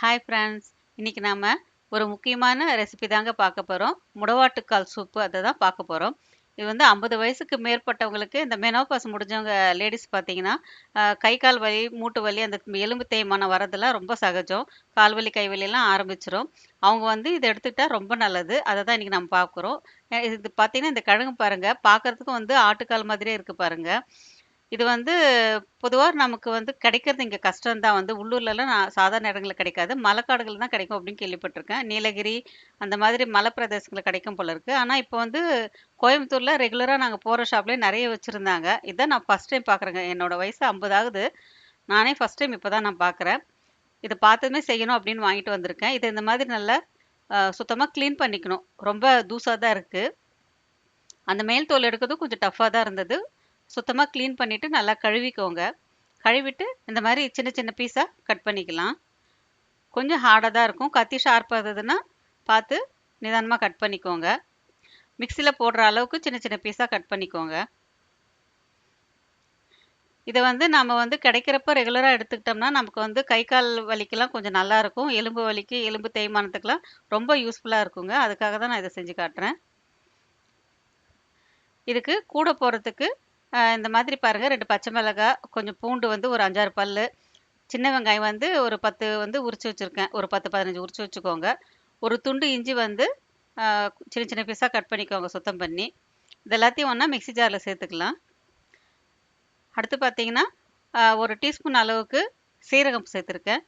Hi friends இன்றைக்கி நாம் ஒரு முக்கியமான ரெசிபி தாங்க பார்க்க போகிறோம் முடவாட்டுக்கால் சூப்பு அதை தான் பார்க்க போகிறோம் இது வந்து ஐம்பது வயசுக்கு மேற்பட்டவங்களுக்கு இந்த மெனோபாஸ் முடிஞ்சவங்க லேடிஸ் பார்த்தீங்கன்னா கை கால் வலி மூட்டு வலி அந்த எலும்பு தேய்மானம் வரதெல்லாம் ரொம்ப சகஜம். கால் வலி கை வலியெல்லாம் ஆரம்பிச்சிடும் அவங்க வந்து இதை எடுத்துக்கிட்டால் ரொம்ப நல்லது. அதை தான் இன்றைக்கி நம்ம பார்க்குறோம். இது பார்த்தீங்கன்னா இந்த கிழங்கு பாருங்கள் பார்க்கறதுக்கும் வந்து ஆட்டுக்கால் மாதிரியே இருக்குது பாருங்கள் இது வந்து பொதுவாக நமக்கு வந்து கிடைக்கிறது இங்கே கஷ்டம்தான் வந்து உள்ளூர்லலாம் நான் சாதாரண இடங்களில் கிடைக்காது. மலைக்காடுகள் தான் கிடைக்கும் அப்படின்னு கேள்விப்பட்டிருக்கேன். நீலகிரி அந்த மாதிரி மலை பிரதேசங்களில் கிடைக்கும் போல இருக்குது ஆனால் இப்போ வந்து கோயம்புத்தூரில் ரெகுலராக நாங்கள் போகிற ஷாப்லேயே நிறைய வச்சுருந்தாங்க. இதான் நான் ஃபஸ்ட் டைம் பார்க்குறேங்க என்னோடய வயசு ஐம்பது ஆகுது. நானே ஃபஸ்ட் டைம் இப்போ தான் நான் பார்க்குறேன் இதை பார்த்ததுமே செய்யணும் அப்படின்னு வாங்கிட்டு வந்திருக்கேன். இது இந்த மாதிரி நல்லா சுத்தமாக க்ளீன் பண்ணிக்கணும். ரொம்ப தூசாக தான் இருக்குது அந்த மேல் தோல் எடுக்கிறதும் கொஞ்சம் டஃப்பாக தான் இருந்தது. சுத்தமாக க்ளீன் பண்ணிவிட்டு நல்லா கழுவிக்கோங்க. கழுவிட்டு இந்த மாதிரி சின்ன சின்ன பீஸாக கட் பண்ணிக்கலாம். கொஞ்சம் ஹார்டாக தான் இருக்கும். கத்தி ஷார்ப்பாக இருந்ததுன்னா பார்த்து நிதானமாக கட் பண்ணிக்கோங்க. மிக்சியில் போடுற அளவுக்கு சின்ன சின்ன பீஸாக கட் பண்ணிக்கோங்க. இதை வந்து நம்ம வந்து கிடைக்கிறப்ப ரெகுலராக எடுத்துக்கிட்டோம்னா நமக்கு வந்து கை கால் வலிக்கெல்லாம் கொஞ்சம் நல்லாயிருக்கும் எலும்பு வலிக்கு எலும்பு தேய்மானத்துக்கெல்லாம் ரொம்ப யூஸ்ஃபுல்லாக இருக்குங்க. அதுக்காக தான் நான் இதை செஞ்சு காட்டுறேன். இதுக்கு கூட போகிறதுக்கு இந்த மாதிரி பாருங்கள் ரெண்டு பச்சை மிளகாய் கொஞ்சம் பூண்டு வந்து ஒரு அஞ்சாறு பல் சின்ன வெங்காயம் வந்து ஒரு பத்து வந்து உரிச்சு வச்சுருக்கேன். ஒரு பத்து பதினஞ்சு உரிச்சு வச்சுக்கோங்க. ஒரு துண்டு இஞ்சி வந்து சின்ன சின்ன பீஸாக கட் பண்ணிக்கோங்க சுத்தம் பண்ணி. இது எல்லாத்தையும் ஒன்றா மிக்ஸி ஜாரில் சேர்த்துக்கலாம். அடுத்து பார்த்தீங்கன்னா ஒரு டீஸ்பூன் அளவுக்கு சீரகம் சேர்த்துருக்கேன்.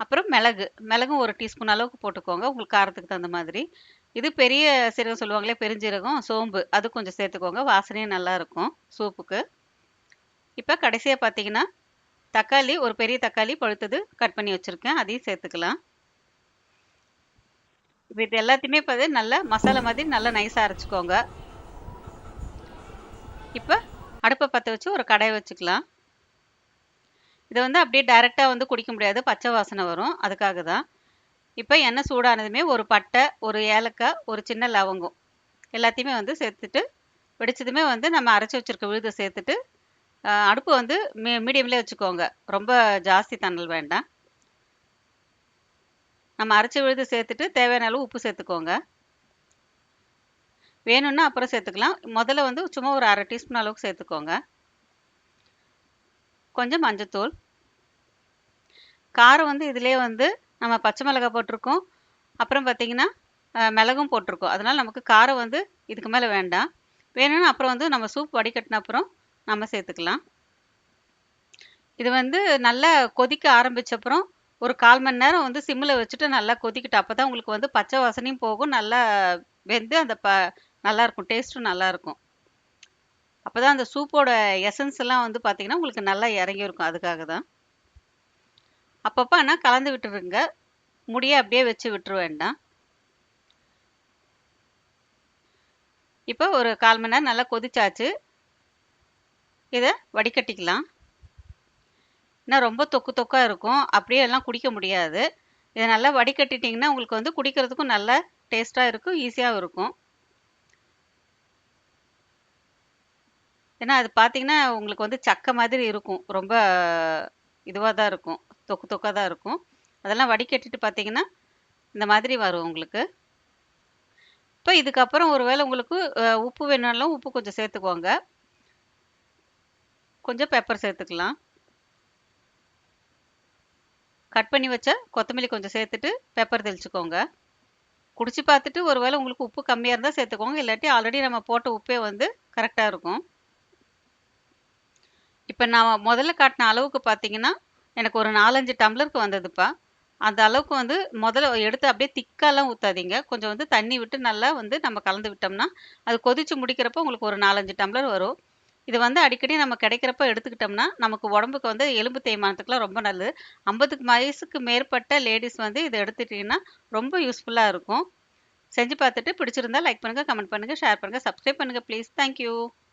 அப்புறம் மிளகு. மிளகும் ஒரு டீஸ்பூன் அளவுக்கு போட்டுக்கோங்க. உங்களுக்கு காரத்துக்கு தகுந்த மாதிரி. இது பெரிய சீரகம் சொல்லுவாங்களே பெருஞ்சீரகம் சோம்பு. அது கொஞ்சம் சேர்த்துக்கோங்க. வாசனையும் நல்லாயிருக்கும் சூப்புக்கு. இப்போ கடைசியாக பார்த்தீங்கன்னா தக்காளி ஒரு பெரிய தக்காளி பழுத்தது கட் பண்ணி வச்சுருக்கேன். அதையும் சேர்த்துக்கலாம். இப்போ இது எல்லாத்தையுமே இப்போ நல்லா மசாலா மாதிரி நல்லா நைஸாக அரைச்சிக்கோங்க. இப்போ அடுப்பை பற்ற வச்சு ஒரு கடையை வச்சுக்கலாம். இதை வந்து அப்படியே டைரெக்டாக வந்து குடிக்க முடியாது. பச்சை வாசனை வரும். அதுக்காக தான் இப்போ எண்ணெய் சூடானதுமே ஒரு பட்டை ஒரு ஏலக்காய் ஒரு சின்ன லவங்கம். எல்லாத்தையுமே வந்து சேர்த்துட்டு வெடிச்சதுமே வந்து நம்ம அரைச்சி வச்சிருக்க விழுதை சேர்த்துட்டு அடுப்பு வந்து மீ மீடியம்லேயே வச்சுக்கோங்க. ரொம்ப ஜாஸ்தி தண்ணல் வேண்டாம். நம்ம அரைச்சி விழுது சேர்த்துட்டு தேவையான அளவு உப்பு சேர்த்துக்கோங்க. வேணும்னா அப்புறம் சேர்த்துக்கலாம். முதல்ல வந்து சும்மா ஒரு அரை டீஸ்பூன் அளவுக்கு சேர்த்துக்கோங்க. கொஞ்சம் மஞ்சத்தூள். காரம் வந்து இதிலே வந்து நம்ம பச்சை மிளகாய் போட்டிருக்கோம். அப்புறம் பார்த்திங்கன்னா மிளகும் போட்டிருக்கோம். அதனால் நமக்கு காரம் வந்து இதுக்கு மேலே வேண்டாம். வேணும்னா அப்புறம் வந்து நம்ம சூப் வடிகட்டின அப்புறம் நம்ம சேர்த்துக்கலாம். இது வந்து நல்லா கொதிக்க ஆரம்பிச்ச அப்புறம் ஒரு கால் மணி நேரம் வந்து சிம்மில் வச்சுட்டு நல்லா கொதிக்கிட்டு அப்போ தான் உங்களுக்கு வந்து பச்சை வாசனையும் போகும். நல்லா வெந்து அந்த ப நல்லாயிருக்கும். டேஸ்ட்டும் நல்லாயிருக்கும். அப்போ தான் அந்த சூப்போட எசன்ஸ் எல்லாம் வந்து பார்த்திங்கன்னா உங்களுக்கு நல்லா இறங்கியிருக்கும். அதுக்காக தான். அப்பப்போ ஆனால் கலந்து விட்டுருங்க. முடிய அப்படியே வச்சு விட்டுரு வேண்டாம் இப்போ ஒரு கால் மணி நேரம் நல்லா கொதிச்சாச்சு. இதை வடிகட்டிக்கலாம். ஏன்னா ரொம்ப தொக்கு தொக்காக இருக்கும். அப்படியே எல்லாம் குடிக்க முடியாது. இதை நல்லா வடிகட்டிட்டிங்கன்னா உங்களுக்கு வந்து குடிக்கிறதுக்கும் நல்ல டேஸ்ட்டாக இருக்கும் ஈஸியாகவும் இருக்கும். ஏன்னா அது பார்த்தீங்கன்னா உங்களுக்கு வந்து சக்கை மாதிரி இருக்கும். ரொம்ப இதுவாக தான் இருக்கும். தொக்கு தொக்காக தான் இருக்கும். அதெல்லாம் வடிகட்டிட்டு பார்த்தீங்கன்னா இந்த மாதிரி வரும் உங்களுக்கு. இப்போ இதுக்கப்புறம் ஒருவேளை உங்களுக்கு உப்பு வேணும்னாலும் உப்பு கொஞ்சம் சேர்த்துக்கோங்க. கொஞ்சம் பெப்பர் சேர்த்துக்கலாம். கட் பண்ணி வச்ச கொத்தமல்லி கொஞ்சம் சேர்த்துட்டு பெப்பர் தெளிச்சுக்கோங்க. குடிச்சு பார்த்துட்டு ஒருவேளை உங்களுக்கு உப்பு கம்மியாக இருந்தால் சேர்த்துக்கோங்க. இல்லாட்டி ஆல்ரெடி நம்ம போட்ட உப்பே வந்து கரெக்டாக இருக்கும். இப்போ நான் முதல்ல காட்டின அளவுக்கு பார்த்தீங்கன்னா எனக்கு ஒரு நாலஞ்சு டம்ளருக்கு வந்ததுப்பா. அந்த அளவுக்கு வந்து முதல்ல எடுத்து அப்படியே திக்காலாம் ஊற்றாதீங்க கொஞ்சம் வந்து தண்ணி விட்டு நல்லா வந்து நம்ம கலந்து விட்டோம்னா அது கொதிச்சு முடிக்கிறப்போ உங்களுக்கு ஒரு நாலஞ்சு டம்ளர் வரும். இது வந்து அடிக்கடி நம்ம கிடைக்கிறப்ப எடுத்துக்கிட்டோம்னா நமக்கு உடம்புக்கு வந்து எலும்பு தேய்மானத்துக்குலாம் ரொம்ப நல்லது. ஐம்பதுக்கு வயசுக்கு மேற்பட்ட லேடிஸ் வந்து இதை எடுத்துட்டிங்கன்னா ரொம்ப யூஸ்ஃபுல்லாக இருக்கும். செஞ்சு பார்த்துட்டு பிடிச்சிருந்தா லைக் பண்ணுங்கள் கமெண்ட் பண்ணுங்கள் ஷேர் பண்ணுங்கள் சப்ஸ்கிரைப் பண்ணுங்கள் ப்ளீஸ். தேங்க்யூ.